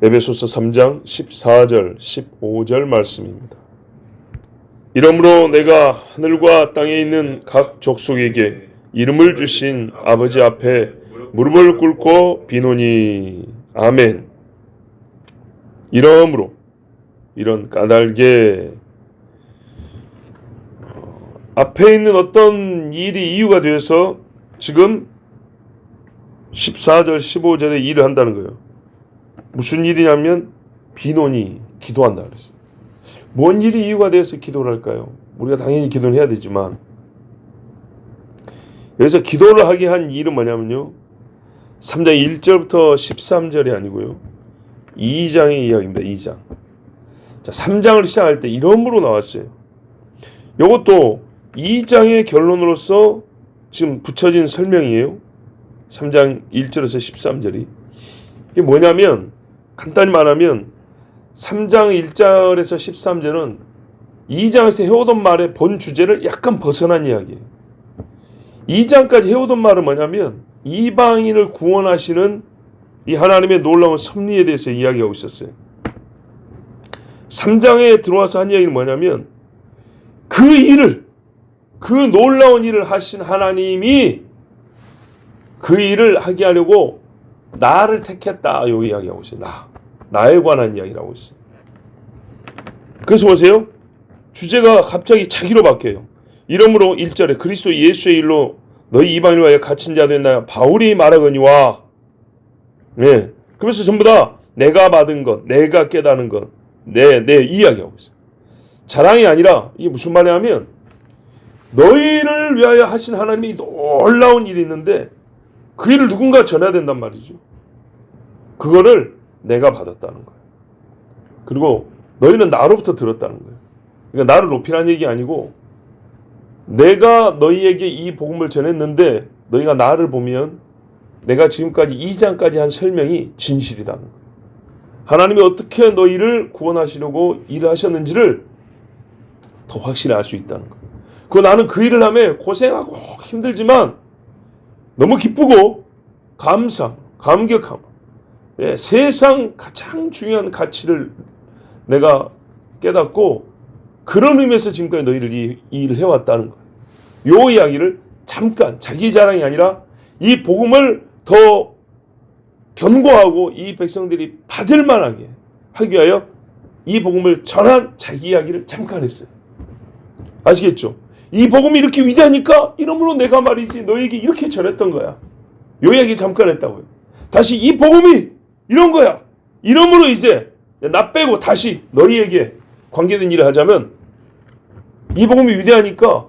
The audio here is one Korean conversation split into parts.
에베소서 3장 14절 15절 말씀입니다. 이러므로 내가 하늘과 땅에 있는 각 족속에게 이름을 주신 아버지 앞에 무릎을 꿇고 비노니 아멘. 이러므로 이런 까닭에 어, 앞에 있는 어떤 일이 이유가 되어서 지금 14절 15절에 일을 한다는 거예요. 무슨 일이냐면 비논이 기도한다 그랬어요. 뭔 일이 이유가 돼서 기도를 할까요? 우리가 당연히 기도를 해야 되지만 여기서 기도를 하게 한 이유는 뭐냐면요. 3장 1절부터 13절이 아니고요. 2장의 이야기입니다. 2장. 자, 3장을 시작할 때 이름으로 나왔어요. 이것도 2장의 결론으로서 지금 붙여진 설명이에요. 3장 1절에서 13절이. 이게 뭐냐면 간단히 말하면 3장 1절에서 13절은 2장에서 해오던 말의 본 주제를 약간 벗어난 이야기예요. 2장까지 해오던 말은 뭐냐면 이방인을 구원하시는 이 하나님의 놀라운 섭리에 대해서 이야기하고 있었어요. 3장에 들어와서 한 이야기는 뭐냐면 그 일을 그 놀라운 일을 하신 하나님이 그 일을 하게 하려고 나를 택했다. 요 이야기하고 있어요. 나. 나에 관한 이야기라고 있어요. 그래서 보세요. 주제가 갑자기 자기로 바뀌어요. 이러므로 1절에 그리스도 예수의 일로 너희 이방인을 위하여 갇힌 자 된다. 바울이 말하거니와 네. 그러면서 전부 다 내가 받은 것, 내가 깨달은 것, 내, 내 이야기하고 있어요. 자랑이 아니라 이게 무슨 말이냐면 너희를 위하여 하신 하나님이 놀라운 일이 있는데 그 일을 누군가 전해야 된단 말이죠. 그거를 내가 받았다는 거예요. 그리고 너희는 나로부터 들었다는 거예요. 그러니까 나를 높이라는 얘기 아니고 내가 너희에게 이 복음을 전했는데 너희가 나를 보면 내가 지금까지 2장까지 한 설명이 진실이다는 거예요. 하나님이 어떻게 너희를 구원하시려고 일을 하셨는지를 더 확실히 알 수 있다는 거예요. 그 나는 그 일을 하며 고생하고 힘들지만 너무 기쁘고 감사, 감격함. 예, 세상 가장 중요한 가치를 내가 깨닫고 그런 의미에서 지금까지 너희를 이, 이 일을 해왔다는 거예요. 요 이야기를 잠깐 자기 자랑이 아니라 이 복음을 더 견고하고 이 백성들이 받을 만하게 하기 위하여 이 복음을 전한 자기 이야기를 잠깐 했어요. 아시겠죠? 이 복음이 이렇게 위대하니까 이러므로 내가 말이지 너에게 이렇게 전했던 거야. 요 이야기 잠깐 했다고요. 다시 이 복음이 이런 거야. 이러므로 이제 나 빼고 다시 너희에게 관계된 일을 하자면 이 복음이 위대하니까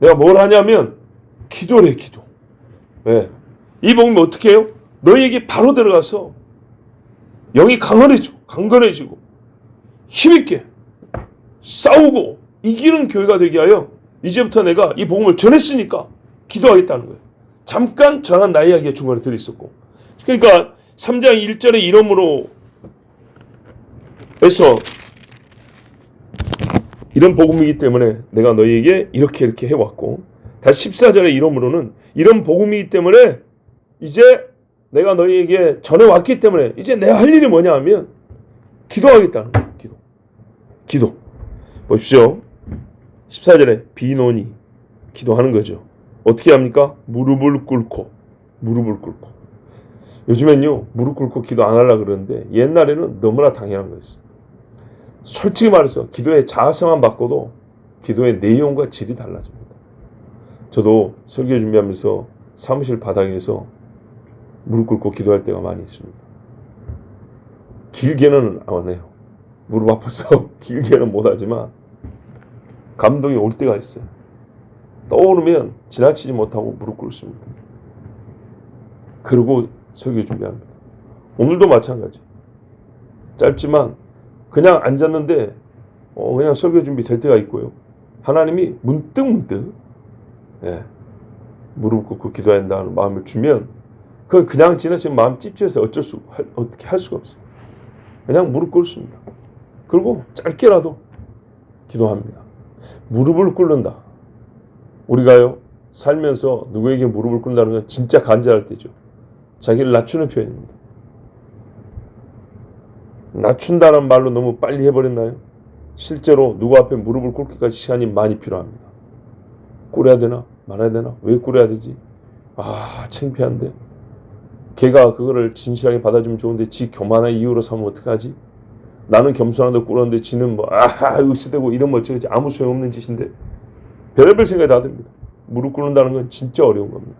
내가 뭘 하냐면 기도를 해 기도. 예. 이 복음이 어떻게 해요? 너희에게 바로 들어가서 영이 강건해지고 강건해지고 힘있게 싸우고 이기는 교회가 되게 하여 이제부터 내가 이 복음을 전했으니까 기도하겠다는 거예요. 잠깐 전한 나의 이야기가 중간에 들어있었고 그러니까 3장 1절의 이름으로 해서 이런 복음이기 때문에 내가 너희에게 이렇게 이렇게 해왔고 다시 14절의 이름으로는 이런 복음이기 때문에 이제 내가 너희에게 전해왔기 때문에 이제 내가 할 일이 뭐냐 하면 기도하겠다는 거예요. 기도. 기도. 보십시오. 14절에 비논이 기도하는 거죠. 어떻게 합니까? 무릎을 꿇고 무릎을 꿇고 요즘엔요 무릎 꿇고 기도 안 하려 그러는데 옛날에는 너무나 당연한 거였어요. 솔직히 말해서 기도의 자세만 바꿔도 기도의 내용과 질이 달라집니다. 저도 설교 준비하면서 사무실 바닥에서 무릎 꿇고 기도할 때가 많이 있습니다. 길게는 안 해요. 무릎 아파서 길게는 못하지만 감동이 올 때가 있어요. 떠오르면 지나치지 못하고 무릎 꿇습니다. 그리고 설교 준비합니다. 오늘도 마찬가지. 짧지만 그냥 앉았는데 어, 그냥 설교 준비 될 때가 있고요. 하나님이 문득 문득 예, 무릎 꿇고 기도해야 한다는 마음을 주면 그건 그냥 지나치면 마음 찝찝해서 어쩔 수 할, 어떻게 할 수가 없어요. 그냥 무릎 꿇습니다. 그리고 짧게라도 기도합니다. 무릎을 꿇는다. 우리가요 살면서 누구에게 무릎을 꿇는다는 건 진짜 간절할 때죠. 자기를 낮추는 표현입니다. 낮춘다는 말로 너무 빨리 해버렸나요? 실제로 누구 앞에 무릎을 꿇기까지 시간이 많이 필요합니다. 꿇어야 되나? 말아야 되나? 왜 꿇어야 되지? 아, 창피한데. 걔가 그거를 진실하게 받아주면 좋은데 지 교만한 이유로 삼으면 어떡하지? 나는 겸손한데 꿇었는데 지는 뭐 아하 으스대고 이러면 어쩌지 아무 소용없는 짓인데 별의별 생각이 다 듭니다. 무릎 꿇는다는 건 진짜 어려운 겁니다.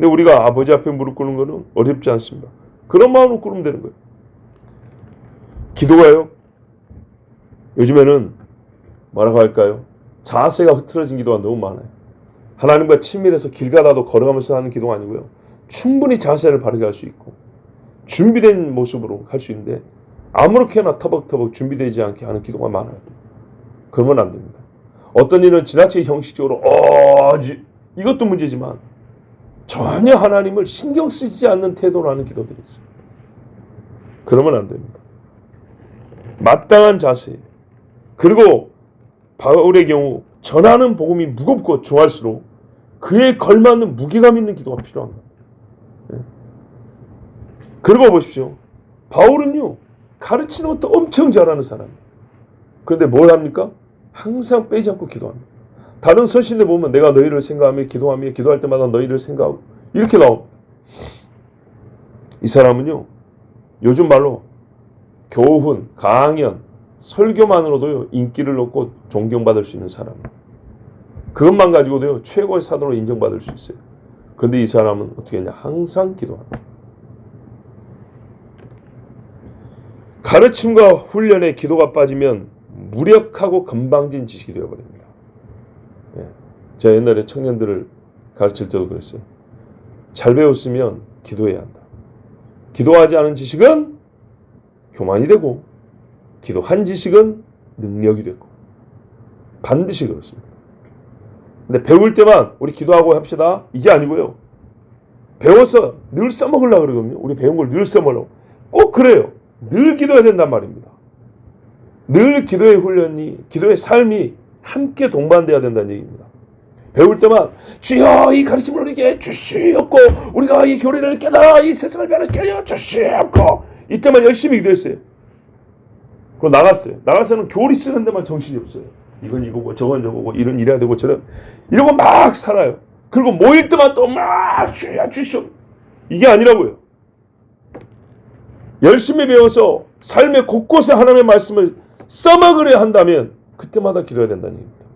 근데 우리가 아버지 앞에 무릎 꿇는 거는 어렵지 않습니다. 그런 마음으로 꿇으면 되는 거예요. 기도가요. 요즘에는 뭐라고 할까요? 자세가 흐트러진 기도가 너무 많아요. 하나님과 친밀해서 길 가다도 걸어가면서 하는 기도가 아니고요. 충분히 자세를 바르게 할 수 있고 준비된 모습으로 할 수 있는데 아무렇게나 터벅터벅 준비되지 않게 하는 기도가 많아요. 그러면 안 됩니다. 어떤 일은 지나치게 형식적으로 어 지- 이것도 문제지만 전혀 하나님을 신경 쓰지 않는 태도로 하는 기도들이 있어요. 그러면 안 됩니다. 마땅한 자세 그리고 바울의 경우 전하는 복음이 무겁고 중할수록 그에 걸맞는 무게감 있는 기도가 필요한 겁니다. 예. 그리고 보십시오. 바울은요 가르치는 것도 엄청 잘하는 사람이에요. 그런데 뭘 합니까? 항상 빼지 않고 기도합니다. 다른 서신에 보면 내가 너희를 생각하며 기도하며 기도할 때마다 너희를 생각하고 이렇게 나옵니다. 이 사람은요 요즘 말로 교훈, 강연, 설교만으로도요 인기를 얻고 존경받을 수 있는 사람이에요. 그것만 가지고도요 최고의 사도로 인정받을 수 있어요. 그런데 이 사람은 어떻게 했냐? 항상 기도합니다. 가르침과 훈련에 기도가 빠지면 무력하고 건방진 지식이 되어버립니다. 예. 제가 옛날에 청년들을 가르칠 때도 그랬어요. 잘 배웠으면 기도해야 한다. 기도하지 않은 지식은 교만이 되고, 기도한 지식은 능력이 되고, 반드시 그렇습니다. 근데 배울 때만 우리 기도하고 합시다. 이게 아니고요. 배워서 늘 써먹으려고 그러거든요. 우리 배운 걸 늘 써먹으려고. 꼭 그래요. 늘 기도해야 된단 말입니다. 늘 기도의 훈련이, 기도의 삶이 함께 동반돼야 된다는 얘기입니다. 배울 때만 주여 이 가르침을 우리에게 주시옵고 우리가 이 교리를 깨달아 이 세상을 변화시게 하여 주시옵고 이때만 열심히 기도했어요. 그리고 나갔어요. 나가서는 교리 쓰는 데만 정신이 없어요. 이건 이거고 저건 저거고 이런 이래야 되고 저런 이러고 막 살아요. 그리고 모일 때만 또 막 주여 주시옵 이게 아니라고요. 열심히 배워서 삶의 곳곳에 하나님의 말씀을 써먹으려 한다면 그때마다 기도해야 된다는 얘기입니다.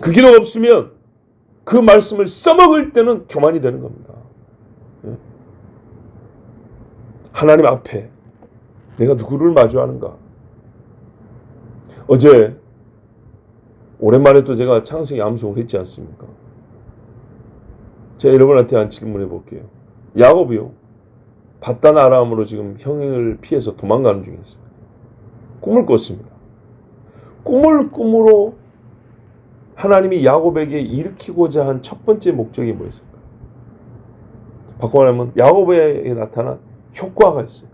그 기도가 없으면 그 말씀을 써먹을 때는 교만이 되는 겁니다. 예? 하나님 앞에 내가 누구를 마주하는가? 어제 오랜만에 또 제가 창세기 암송을 했지 않습니까? 제가 여러분한테 한 질문해 볼게요. 야곱이요. 바단 아람으로 지금 형을 피해서 도망가는 중에 있어요. 꿈을 꿨습니다. 꿈을 꿈으로 하나님이 야곱에게 일으키고자 한 첫 번째 목적이 뭐였을까? 바꿔 말하면 야곱에게 나타난 효과가 있어요.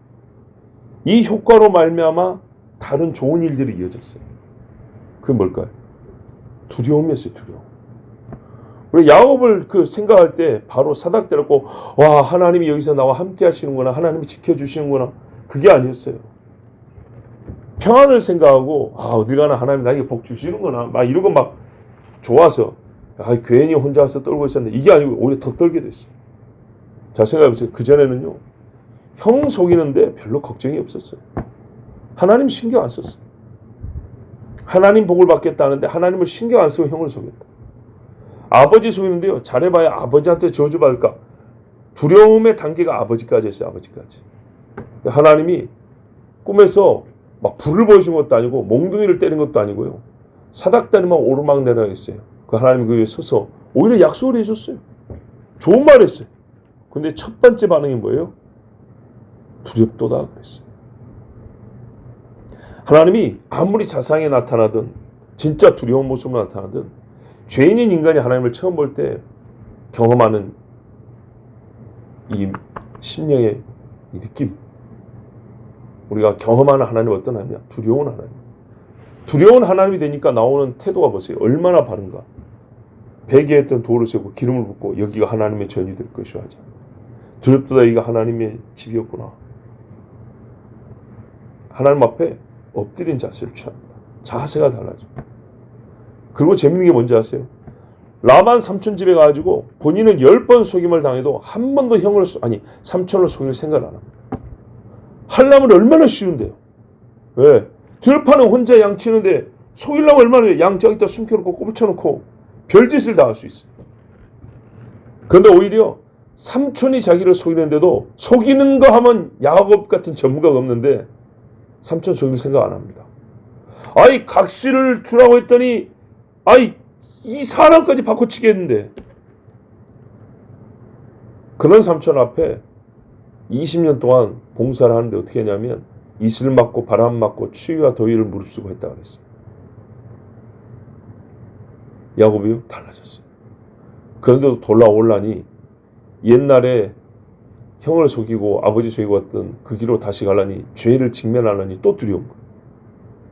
이 효과로 말미암아 다른 좋은 일들이 이어졌어요. 그게 뭘까요? 두려움이었어요. 두려움. 우리 야곱을 그 생각할 때 바로 사닥 때렸고 와 하나님이 여기서 나와 함께 하시는구나 하나님이 지켜주시는구나 그게 아니었어요. 평안을 생각하고 아 어딜 가나 하나님 나에게 복 주시는구나 막 이러고 막 좋아서 아 괜히 혼자 와서 떨고 있었는데 이게 아니고 오히려 더 떨게 됐어요. 자 생각해 보세요. 그 전에는요 형 속이는데 별로 걱정이 없었어요. 하나님 신경 안 썼어요. 하나님 복을 받겠다는데 하나님을 신경 안 쓰고 형을 속였다. 아버지 속이는데요. 잘해봐야 아버지한테 저주받을까. 두려움의 단계가 아버지까지 했어요. 아버지까지. 하나님이 꿈에서 막 불을 보여준 것도 아니고 몽둥이를 때린 것도 아니고요. 사닥다리만 오르막 내려 했어요. 그 하나님이 그 위에 서서 오히려 약속을 해줬어요. 좋은 말 했어요. 근데 첫 번째 반응이 뭐예요? 두렵도다 그랬어요. 하나님이 아무리 자상히 나타나든 진짜 두려운 모습으로 나타나든 죄인인 인간이 하나님을 처음 볼 때 경험하는 이 심령의 이 느낌 우리가 경험하는 하나님 어떤 하나님이야? 두려운 하나님. 두려운 하나님이 되니까 나오는 태도가 보세요. 얼마나 바른가. 베개에 했던 돌을 세고 기름을 붓고 여기가 하나님의 전이 될 것이오 하자. 두렵도다 이가 하나님의 집이었구나. 하나님 앞에 엎드린 자세를 취합니다. 자세가 달라집니다. 그리고 재밌는 게 뭔지 아세요? 라만 삼촌 집에 가가지고 본인은 열 번 속임을 당해도 한 번도 형을 소- 아니 삼촌을 속일 생각을 안 합니다. 하려면 얼마나 쉬운데요. 왜? 들판에 혼자 양 치는데 속이려면 얼마나? 양 저기다 숨겨놓고 꼽쳐놓고 별짓을 다 할 수 있어요. 그런데 오히려 삼촌이 자기를 속이는데도 속이는 거 하면 야곱 같은 전문가가 없는데 삼촌 속일 생각 안 합니다. 아이 각시를 주라고 했더니 아이 이 사람까지 바꿔치겠는데 그런 삼촌 앞에 20년 동안 봉사를 하는데 어떻게 했냐면 이슬 맞고 바람 맞고 추위와 더위를 무릅쓰고 했다 그랬어요. 야곱이 달라졌어요. 그런데도 돌아올라니 옛날에 형을 속이고 아버지 속이고 왔던 그 길로 다시 가려니 죄를 직면하려니 또 두려운 거예요.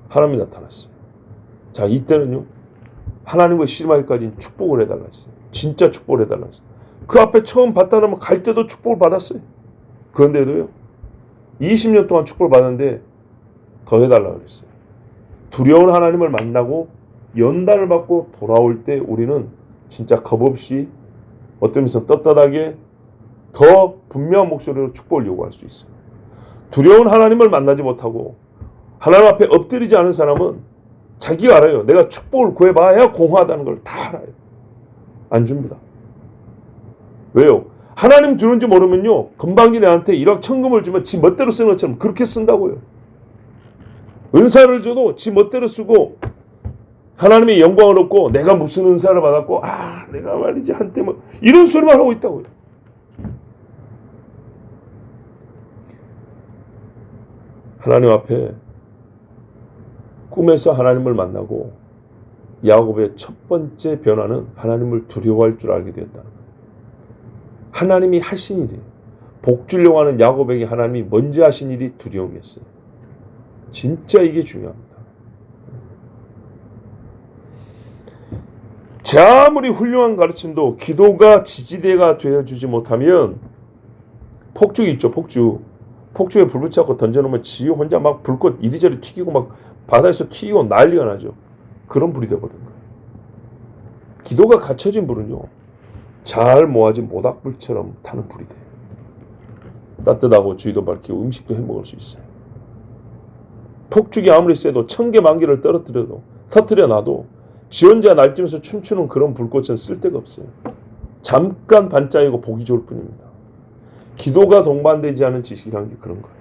하나님이 나타났어요. 자 이때는요 하나님의 실마리까지는 축복을 해달라 했어요. 진짜 축복을 해달라 했어요. 그 앞에 처음 봤다 놓으면 갈 때도 축복을 받았어요. 그런데도요 20년 동안 축복을 받았는데 더 해달라 그랬어요. 두려운 하나님을 만나고 연단을 받고 돌아올 때 우리는 진짜 겁없이 어떤 면에서 떳떳하게 더 분명한 목소리로 축복을 요구할 수 있어요. 두려운 하나님을 만나지 못하고 하나님 앞에 엎드리지 않은 사람은 자기가 알아요. 내가 축복을 구해봐야 공허하다는 걸 다 알아요. 안 줍니다. 왜요? 하나님 두는지 모르면요. 건방진 애한테 일확 천금을 주면 지 멋대로 쓰는 것처럼 그렇게 쓴다고요. 은사를 줘도 지 멋대로 쓰고 하나님의 영광을 얻고 내가 무슨 은사를 받았고 아 내가 말이지 한때 뭐 이런 소리만 하고 있다고요. 하나님 앞에 꿈에서 하나님을 만나고 야곱의 첫 번째 변화는 하나님을 두려워할 줄 알게 되었다는 거예요. 하나님이 하신 일이에요. 복 주려고 하는 야곱에게 하나님이 먼저 하신 일이 두려움이었어요. 진짜 이게 중요합니다. 제 아무리 훌륭한 가르침도 기도가 지지대가 되어 주지 못하면 폭죽이 있죠, 폭죽. 폭죽에 불 붙잡고 던져놓으면 지 혼자 막 불꽃 이리저리 튀기고 막 바다에서 튀기고 난리가 나죠. 그런 불이 돼버린 거예요. 기도가 갇혀진 불은요, 잘 모아진 모닥불처럼 타는 불이 돼요. 따뜻하고 주위도 밝히고 음식도 해 먹을 수 있어요. 폭죽이 아무리 세도 천 개 만 개를 떨어뜨려도 터뜨려 놔도 지 혼자 날뛰면서 춤추는 그런 불꽃은 쓸데가 없어요. 잠깐 반짝이고 보기 좋을 뿐입니다. 기도가 동반되지 않은 지식이라는 게 그런 거예요.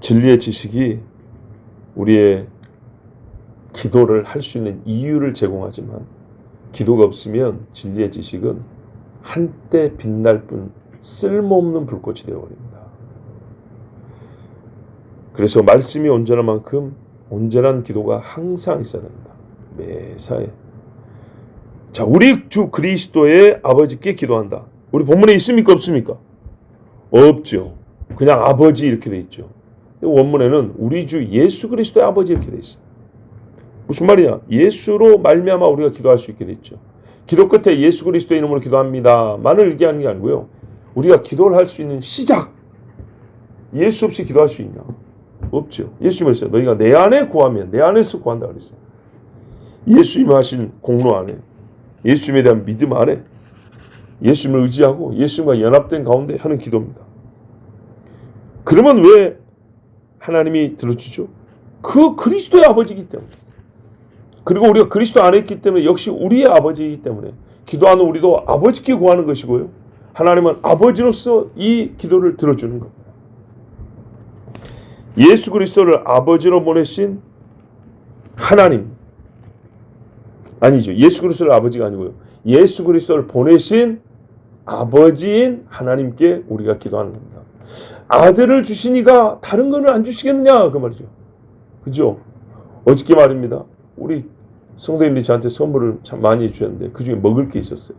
진리의 지식이 우리의 기도를 할 수 있는 이유를 제공하지만 기도가 없으면 진리의 지식은 한때 빛날 뿐 쓸모없는 불꽃이 되어버립니다. 그래서 말씀이 온전한 만큼 온전한 기도가 항상 있어야 됩니다. 매사에. 자, 우리 주 그리스도의 아버지께 기도한다. 우리 본문에 있습니까? 없습니까? 없죠. 그냥 아버지 이렇게 돼 있죠. 원문에는 우리 주 예수 그리스도의 아버지 이렇게 돼 있어요. 무슨 말이야? 예수로 말미암아 우리가 기도할 수 있게 됐죠. 기도 끝에 예수 그리스도의 이름으로 기도합니다만을 얘기하는 게 아니고요. 우리가 기도를 할 수 있는 시작. 예수 없이 기도할 수 있냐? 없죠. 예수님이 그랬어요. 너희가 내 안에 구하면 내 안에서 구한다 그랬어요. 예수님이 하신 공로 안에 예수님에 대한 믿음 안에 예수님을 의지하고 예수님과 연합된 가운데 하는 기도입니다. 그러면 왜 하나님이 들어주죠? 그 그리스도의 아버지이기 때문에. 그리고 우리가 그리스도 안에 있기 때문에 역시 우리의 아버지이기 때문에 기도하는 우리도 아버지께 구하는 것이고요. 하나님은 아버지로서 이 기도를 들어주는 겁니다. 예수 그리스도를 아버지로 보내신 하나님 아니죠. 예수 그리스도를 아버지가 아니고요. 예수 그리스도를 보내신 아버지인 하나님께 우리가 기도하는 겁니다. 아들을 주시니가 다른 거는 안 주시겠느냐 그 말이죠. 그죠? 어저께 말입니다. 우리 성도님들이 저한테 선물을 참 많이 해주셨는데 그 중에 먹을 게 있었어요.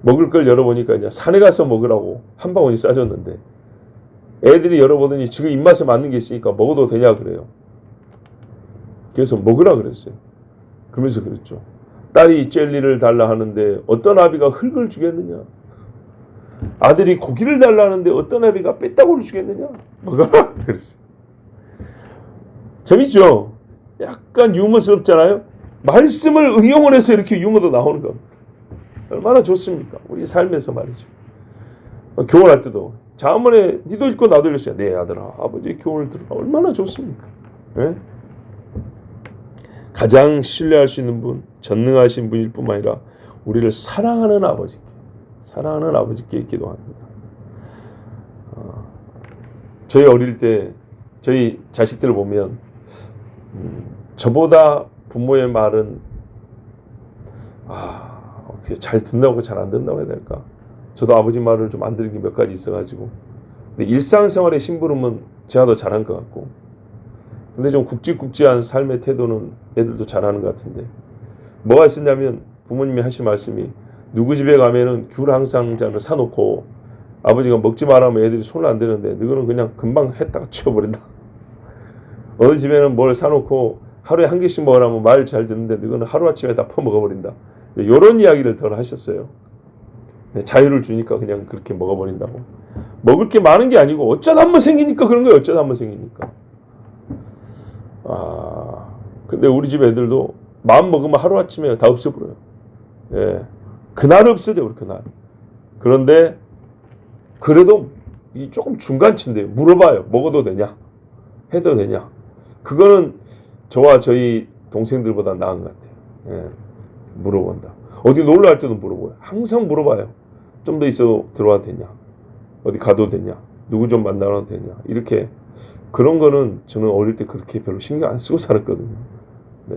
먹을 걸 열어보니까 이제 산에 가서 먹으라고 한 바구니 싸줬는데 애들이 열어보더니 지금 입맛에 맞는 게 있으니까 먹어도 되냐 그래요. 그래서 먹으라 그랬어요. 그러면서 그랬죠. 딸이 젤리를 달라 하는데 어떤 아비가 흙을 주겠느냐? 아들이 고기를 달라는데 어떤 아비가 뺐다고를 주겠느냐? 먹어라. 그랬어요. 재밌죠? 약간 유머스럽잖아요. 말씀을 응용을 해서 이렇게 유머도 나오는 겁니다. 얼마나 좋습니까? 우리 삶에서 말이죠. 어, 교훈할 때도 자문에 니도 읽고 나도 읽었어요. 네 아들아 아버지 교훈을 들으라. 얼마나 좋습니까? 예? 가장 신뢰할 수 있는 분, 전능하신 분일 뿐만 아니라 우리를 사랑하는 아버지께, 사랑하는 아버지께 기도합니다. 어, 저희 어릴 때 저희 자식들을 보면 음, 저보다 부모의 말은 아 어떻게 잘 듣나고 잘 안 듣나고 해야 될까? 저도 아버지 말을 좀 안 들은 게 몇 가지 있어가지고 근데 일상생활의 심부름은 제가 더 잘한 것 같고 근데 좀 굵직굵직한 삶의 태도는 애들도 잘하는 것 같은데 뭐가 있었냐면 부모님이 하신 말씀이 누구 집에 가면은 귤 항상 잔을 사놓고 아버지가 먹지 말라면 애들이 손을 안 대는데 너는 그냥 금방 했다가 치워버린다. 어느 집에는 뭘 사놓고 하루에 한 개씩 먹으라면 말 잘 듣는데 너는 하루아침에 다 퍼먹어버린다. 이런 이야기를 더 하셨어요. 자유를 주니까 그냥 그렇게 먹어버린다고. 먹을 게 많은 게 아니고 어쩌다 한 번 생기니까 그런 거예요. 어쩌다 한 번 생기니까. 아, 근데 우리 집 애들도 마음 먹으면 하루아침에 다 없어버려요. 예. 그날 없어져, 우리 그날. 그런데 그래도 이 조금 중간치인데 물어봐요. 먹어도 되냐? 해도 되냐? 그거는 저와 저희 동생들보다 나은 것 같아요. 예. 물어본다. 어디 놀러 갈 때도 물어봐요. 항상 물어봐요. 좀 더 있어 들어와도 되냐? 어디 가도 되냐? 누구 좀 만나도 되냐? 이렇게 그런 거는 저는 어릴 때 그렇게 별로 신경 안 쓰고 살았거든요. 네.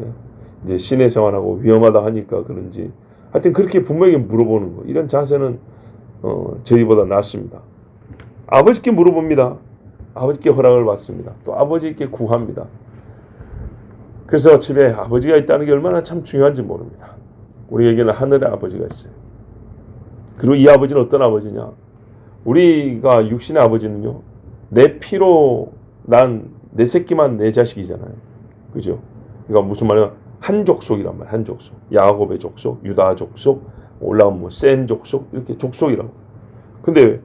이제 시내 생활하고 위험하다 하니까 그런지 하여튼 그렇게 부모에게 물어보는 거 이런 자세는 어, 저희보다 낫습니다. 아버지께 물어봅니다. 아버지께 허락을 받습니다. 또 아버지께 구합니다. 그래서 집에 아버지가 있다는 게 얼마나 참 중요한지 모릅니다. 우리에게는 하늘의 아버지가 있어요. 그리고 이 아버지는 어떤 아버지냐? 우리가 육신의 아버지는요, 내 피로 난 내 새끼만 내 자식이잖아요. 그죠? 그러니까 무슨 말이야? 한 족속이란 말이야. 한 족속. 야곱의 족속, 유다 족속, 올라온 뭐센 족속 이렇게 족속이라고. 근데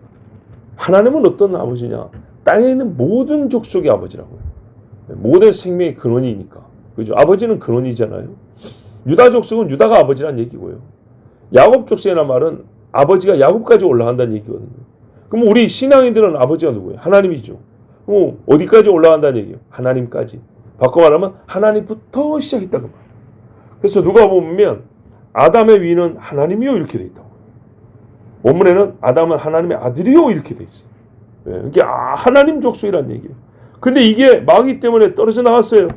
하나님은 어떤 아버지냐? 땅에 있는 모든 족속의 아버지라고요. 모든 생명의 근원이니까. 그죠? 아버지는 근원이잖아요. 유다 족속은 유다가 아버지란 얘기고요. 야곱 족속이라는 말은 아버지가 야곱까지 올라간다는 얘기거든요. 그럼 우리 신앙인들은 아버지가 누구예요? 하나님이죠. 어, 어디까지 올라간다는 얘기예요? 하나님까지. 바꿔 말하면 하나님부터 시작했다 그 말. 그래서 누가 보면 아담의 위는 하나님이요 이렇게 돼 있다고. 원문에는 아담은 하나님의 아들이요 이렇게 돼 있어. 예, 이게 아, 하나님 족속이란 얘기예요. 근데 이게 마귀 때문에 떨어져 나갔어요.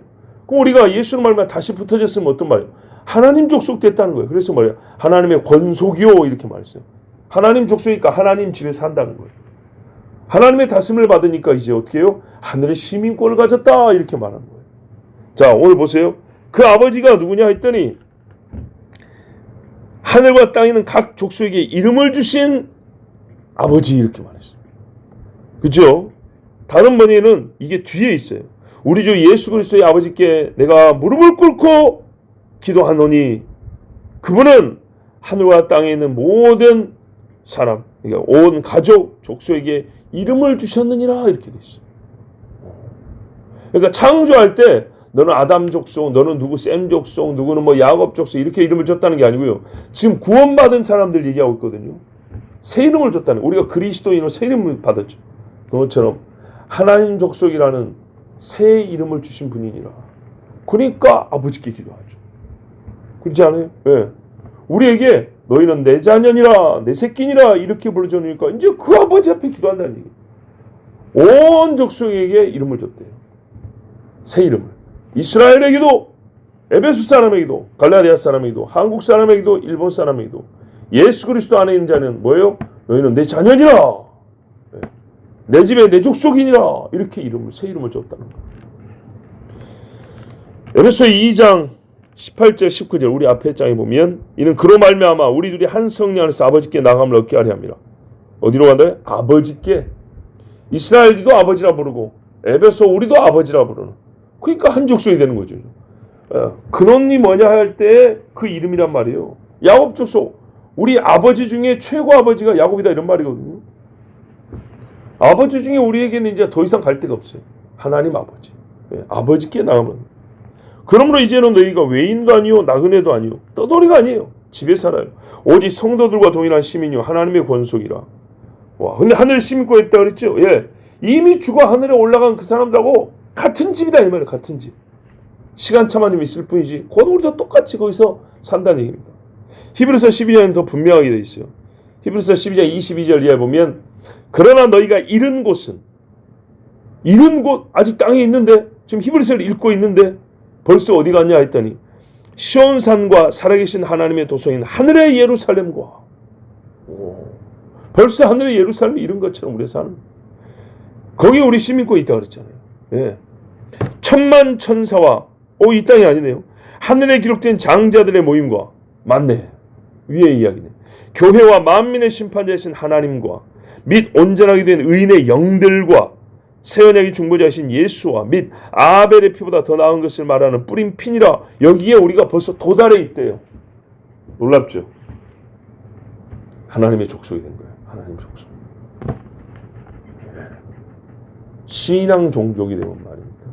그럼 우리가 예수를 말면 다시 붙어졌으면 어떤 말이에요? 하나님 족속 됐다는 거예요. 그래서 말이야 하나님의 권속이요 이렇게 말했어요. 하나님 족속이니까 하나님 집에 산다는 거예요. 하나님의 다스림을 받으니까 이제 어떻게 해요? 하늘의 시민권을 가졌다 이렇게 말하는 거예요. 자 오늘 보세요. 그 아버지가 누구냐 했더니 하늘과 땅에 있는 각 족속에게 이름을 주신 아버지 이렇게 말했어요. 그죠? 다른 번에는 이게 뒤에 있어요. 우리 주 예수 그리스도의 아버지께 내가 무릎을 꿇고 기도하노니 그분은 하늘과 땅에 있는 모든 사람, 그러니까 온 가족, 족속에게 이름을 주셨느니라 이렇게 돼 있어요. 그러니까 창조할 때 너는 아담 족속, 너는 누구 셈 족속, 누구는 뭐 야곱 족속 이렇게 이름을 줬다는 게 아니고요. 지금 구원받은 사람들 얘기하고 있거든요. 새 이름을 줬다는 우리가 그리스도인으로 새 이름을 받았죠. 그것처럼 하나님 족속이라는 새 이름을 주신 분이니라. 그러니까 아버지께 기도하죠. 그렇지 않아요? 예. 우리에게 너희는 내 자녀니라 내 새끼니라 이렇게 불러주니까 이제 그 아버지 앞에 기도한다는 얘기. 온 족속에게 이름을 줬대요. 새 이름을. 이스라엘에게도 에베소 사람에게도 갈라디아 사람에게도 한국 사람에게도 일본 사람에게도 예수 그리스도 안에 있는 자는 뭐예요? 너희는 내 자녀니라. 예. 내 집에 내 족속이니라. 이렇게 이름을 새 이름을 줬다는 거예요. 에베소 2장 18절 19절 우리 앞에 장에 보면 이는 그로 말미암아 우리들이 한 성령 안에서 아버지께 나감을 얻게 하려 합니다. 어디로 간다요? 아버지께 이스라엘도 아버지라 부르고 에베소 우리도 아버지라 부르는. 그러니까 한 족속이 되는 거죠. 어, 근원이 뭐냐 할 때 그 이름이란 말이에요. 야곱 족속 우리 아버지 중에 최고 아버지가 야곱이다 이런 말이거든요. 아버지 중에 우리에게는 이제 더 이상 갈 데가 없어요. 하나님 아버지. 예, 아버지께 나가면. 그러므로 이제는 너희가 외인도 아니요 나그네도 아니요 떠돌이가 아니에요. 집에 살아요. 오직 성도들과 동일한 시민이요 하나님의 권속이라. 와, 근데 하늘 시민권 있다 그랬죠? 예. 이미 죽어 하늘에 올라간 그 사람들하고 같은 집이다 이 말이에요. 같은 집. 시간차만 좀 있을 뿐이지. 곧 우리도 똑같이 거기서 산다는 얘기입니다. 히브리서 12장은 더 분명하게 되어 있어요. 히브리서 12장 22절 이하에 보면 그러나 너희가 이른 곳은 이른 곳 아직 땅에 있는데 지금 히브리서를 읽고 있는데 벌써 어디 갔냐 했더니 시온산과 살아계신 하나님의 도성인 하늘의 예루살렘과 오, 벌써 하늘의 예루살렘이 이런 것처럼 우리가 사는 거기 우리 시민권 있다 그랬잖아요. 예. 천만 천사와 오 이 땅이 아니네요. 하늘에 기록된 장자들의 모임과 맞네. 위의 이야기네. 교회와 만민의 심판자이신 하나님과 및 온전하게 된 의인의 영들과 새 언약의 중보자이신 예수와 및 아벨의 피보다 더 나은 것을 말하는 뿌린 핀이라 여기에 우리가 벌써 도달해 있대요. 놀랍죠? 하나님의 족속이 된 거예요. 하나님의 족속. 예. 신앙 종족이 되면 말입니다.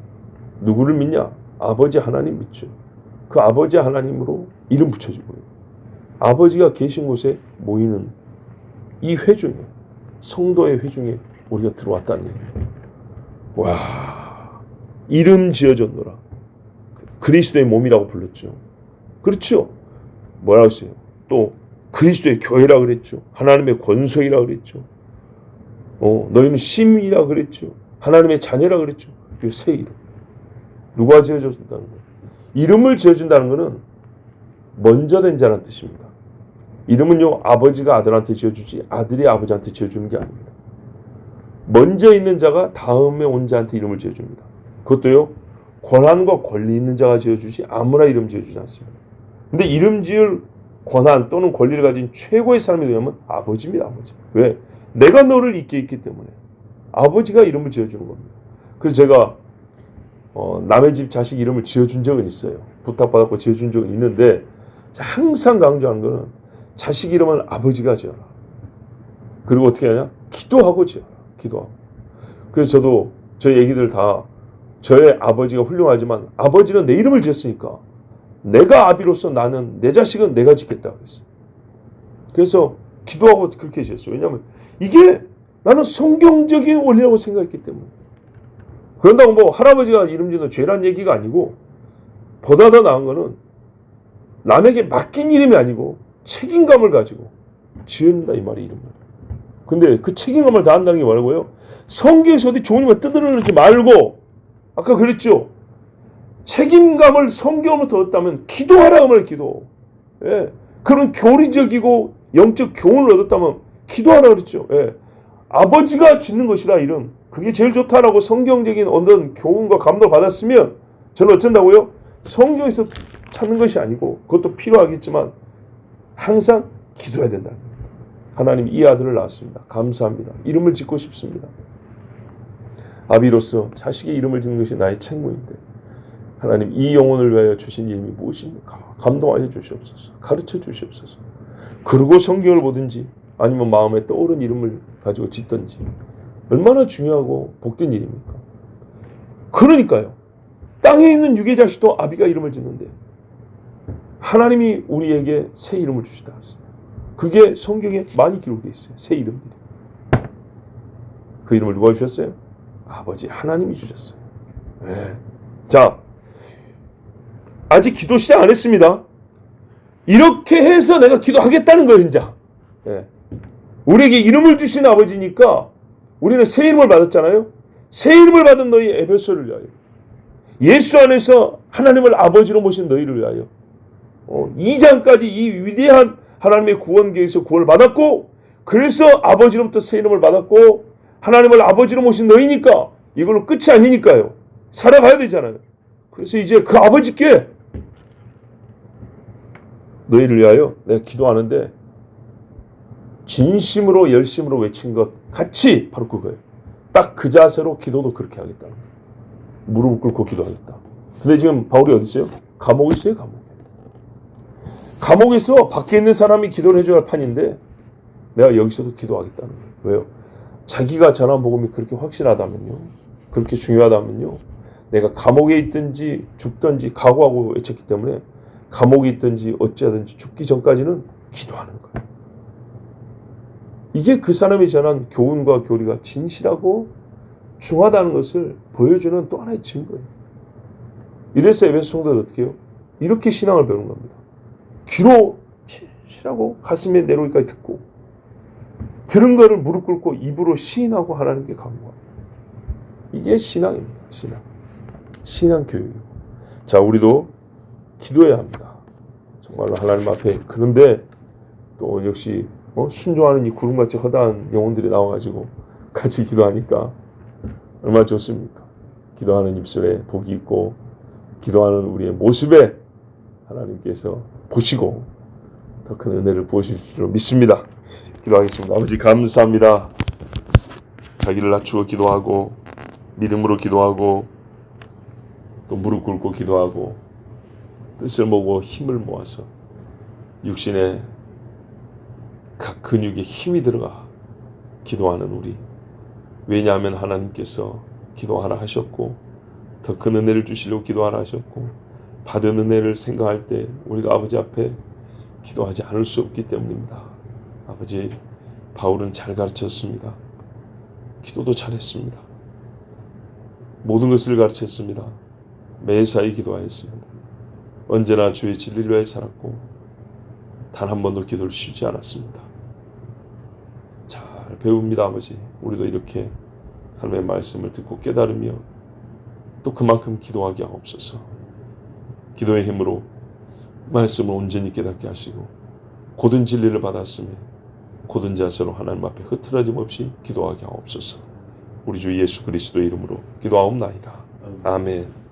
누구를 믿냐? 아버지 하나님 믿죠. 그 아버지 하나님으로 이름 붙여주고요. 아버지가 계신 곳에 모이는 이 회중에 성도의 회중에 우리가 들어왔다는 얘기입니다. 와 이름 지어줬노라. 그리스도의 몸이라고 불렀죠. 그렇죠. 뭐라고 했어요? 또 그리스도의 교회라 그랬죠. 하나님의 권속이라 그랬죠. 어, 너희는 심이라 그랬죠. 하나님의 자녀라 그랬죠. 이 새 이름. 누가 지어준다는 거예요? 이름을 지어준다는 것은 먼저 된 자라는 뜻입니다. 이름은요 아버지가 아들한테 지어주지 아들이 아버지한테 지어주는 게 아닙니다. 먼저 있는 자가 다음에 온 자한테 이름을 지어줍니다. 그것도요 권한과 권리 있는 자가 지어주지 아무나 이름 지어주지 않습니다. 근데 이름 지을 권한 또는 권리를 가진 최고의 사람이 누구냐면 아버지입니다. 아버지. 왜? 내가 너를 있게 있기 때문에 아버지가 이름을 지어주는 겁니다. 그래서 제가 어, 남의 집 자식 이름을 지어준 적은 있어요. 부탁받았고 지어준 적은 있는데 항상 강조하는 거는 자식 이름은 아버지가 지어라. 그리고 어떻게 하냐? 기도하고 지어라. 기도하고. 그래서 저도 저희 애기들 다 저의 아버지가 훌륭하지만 아버지는 내 이름을 지었으니까 내가 아비로서 나는 내 자식은 내가 짓겠다 그랬어. 그래서 기도하고 그렇게 지었어요. 왜냐하면 이게 나는 성경적인 원리라고 생각했기 때문에. 그런다고 뭐 할아버지가 이름 지는 죄란 얘기가 아니고 보다 더 나은 거는 남에게 맡긴 이름이 아니고 책임감을 가지고 지은다 이 말이 이름을. 근데 그 책임감을 다한다는 게 뭐라고요? 성경에서 어디 좋은 거 뜯어내지 말고 아까 그랬죠. 책임감을 성경으로 얻었다면 기도하라 그말 기도. 예. 그런 교리적이고 영적 교훈을 얻었다면 기도하라 그랬죠. 예. 아버지가 짓는 것이다 이름. 그게 제일 좋다라고 성경적인 어떤 교훈과 감동을 받았으면 저는 어쩐다고요? 성경에서 찾는 것이 아니고 그것도 필요하겠지만 항상 기도해야 된다. 하나님 이 아들을 낳았습니다. 감사합니다. 이름을 짓고 싶습니다. 아비로서 자식의 이름을 짓는 것이 나의 책무인데 하나님 이 영혼을 위하여 주신 이름이 무엇입니까? 감동하여 주시옵소서. 가르쳐 주시옵소서. 그리고 성경을 보든지 아니면 마음에 떠오른 이름을 가지고 짓든지 얼마나 중요하고 복된 일입니까? 그러니까요. 땅에 있는 유괴 자식도 아비가 이름을 짓는데 하나님이 우리에게 새 이름을 주시다 그랬어요. 그게 성경에 많이 기록되어 있어요. 새 이름들이. 그 이름을 누가 주셨어요? 아버지 하나님이 주셨어요. 네. 자, 아직 기도 시작 안 했습니다. 이렇게 해서 내가 기도하겠다는 거예요, 이제. 네. 우리에게 이름을 주신 아버지니까 우리는 새 이름을 받았잖아요. 새 이름을 받은 너희 에베소를 위하여. 예수 안에서 하나님을 아버지로 모신 너희를 위하여. 어, 2장까지 이 위대한 하나님의 구원 계에서 구원을 받았고 그래서 아버지로부터 새 이름을 받았고 하나님을 아버지로 모신 너희니까 이걸로 끝이 아니니까요. 살아가야 되잖아요. 그래서 이제 그 아버지께 너희를 위하여 내가 기도하는데 진심으로 열심으로 외친 것 같이 바로 그거예요. 딱 그 자세로 기도도 그렇게 하겠다는 거예요. 무릎을 꿇고 기도하겠다. 근데 지금 바울이 어디 있어요? 감옥에 있어요, 감옥. 감옥에서 밖에 있는 사람이 기도를 해줘야 할 판인데 내가 여기서도 기도하겠다는 거예요. 왜요? 자기가 전한 복음이 그렇게 확실하다면요. 그렇게 중요하다면요. 내가 감옥에 있든지 죽든지 각오하고 외쳤기 때문에 감옥에 있든지 어찌하든지 죽기 전까지는 기도하는 거예요. 이게 그 사람이 전한 교훈과 교리가 진실하고 중하다는 것을 보여주는 또 하나의 증거예요. 이래서 에베소 성도들 어떻게 해요? 이렇게 신앙을 배우는 겁니다. 귀로 진실하고 가슴에 내려오기까지 듣고 들은 거를 무릎 꿇고 입으로 시인하고 하나님께 간구하는 이게 신앙입니다. 신앙. 신앙 교육이요. 자, 우리도 기도해야 합니다. 정말로 하나님 앞에 그런데 또 역시 어? 순종하는 이 구름같이 허다한 영혼들이 나와가지고 같이 기도하니까 얼마나 좋습니까? 기도하는 입술에 복이 있고 기도하는 우리의 모습에 하나님께서 보시고 더 큰 은혜를 부으실 줄로 믿습니다. 기도하겠습니다. 아버지 감사합니다. 자기를 낮추어 기도하고 믿음으로 기도하고 또 무릎 꿇고 기도하고 뜻을 모고 힘을 모아서 육신의 각 근육에 힘이 들어가 기도하는 우리 왜냐하면 하나님께서 기도하라 하셨고 더 큰 은혜를 주시려고 기도하라 하셨고 받은 은혜를 생각할 때 우리가 아버지 앞에 기도하지 않을 수 없기 때문입니다. 아버지 바울은 잘 가르쳤습니다. 기도도 잘했습니다. 모든 것을 가르쳤습니다. 매사에 기도하였습니다. 언제나 주의 위해 살았고 단 한 번도 기도를 쉬지 않았습니다. 잘 배웁니다, 아버지. 우리도 이렇게 하나님의 말씀을 듣고 깨달으며 또 그만큼 기도하게 하옵소서. 기도의 힘으로 말씀을 온전히 깨닫게 하시고 고든 진리를 받았음에 고든 자세로 하나님 앞에 흐트러짐 없이 기도하게 하옵소서. 우리 주 예수 그리스도 이름으로 기도하옵나이다. 아멘.